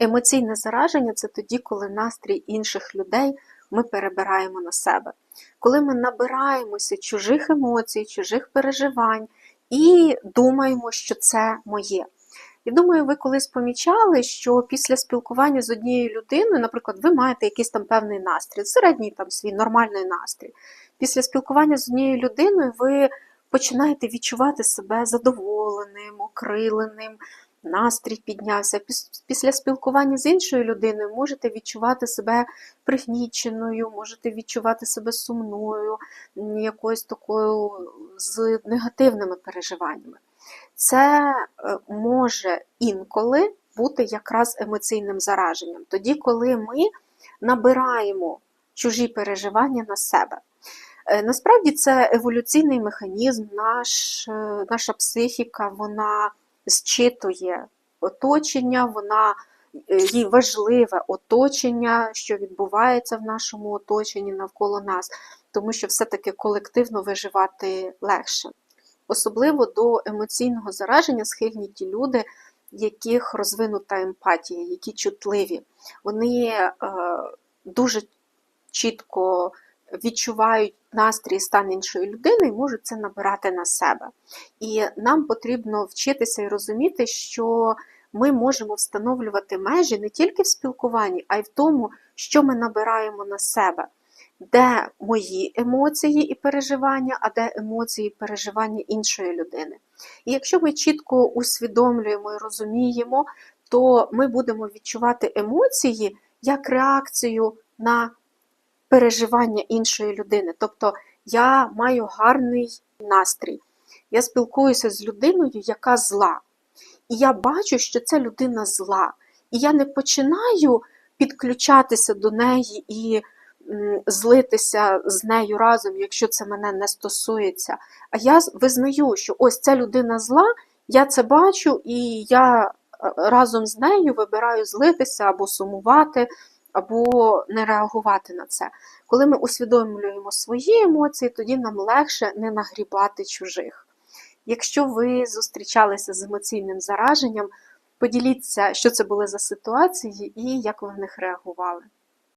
Емоційне зараження це тоді, коли настрій інших людей ми перебираємо на себе. Коли ми набираємося чужих емоцій, чужих переживань і думаємо, що це моє. І думаю, ви колись помічали, що після спілкування з однією людиною, наприклад, ви маєте якийсь там певний настрій, середній там свій нормальний настрій. Після спілкування з однією людиною ви починаєте відчувати себе задоволеним, окриленим, настрій піднявся. Після спілкування з іншою людиною можете відчувати себе пригніченою, можете відчувати себе сумною, якоюсь такою з негативними переживаннями. Це е, може інколи бути якраз емоційним зараженням, тоді, коли ми набираємо чужі переживання на себе. Е, Насправді це еволюційний механізм, наш, е, наша психіка вона зчитує оточення, вона е, їй важливе оточення, що відбувається в нашому оточенні навколо нас, тому що все-таки колективно виживати легше. Особливо до емоційного зараження схильні ті люди, яких розвинута емпатія, які чутливі. Вони е, дуже чітко відчувають настрій стан іншої людини і можуть це набирати на себе. І нам потрібно вчитися і розуміти, що ми можемо встановлювати межі не тільки в спілкуванні, а й в тому, що ми набираємо на себе. Де мої емоції і переживання, а де емоції і переживання іншої людини. І якщо ми чітко усвідомлюємо і розуміємо, то ми будемо відчувати емоції як реакцію на переживання іншої людини. Тобто я маю гарний настрій. Я спілкуюся з людиною, яка зла. І я бачу, що ця людина зла. І я не починаю підключатися до неї і злитися з нею разом, якщо це мене не стосується. А я визнаю, що ось ця людина зла, я це бачу, і я е, разом з нею вибираю злитися або сумувати, або не реагувати на це. Коли ми усвідомлюємо свої емоції, тоді нам легше не нагрібати чужих. Якщо ви зустрічалися з емоційним зараженням, поділіться, що це були за ситуації і як ви в них реагували.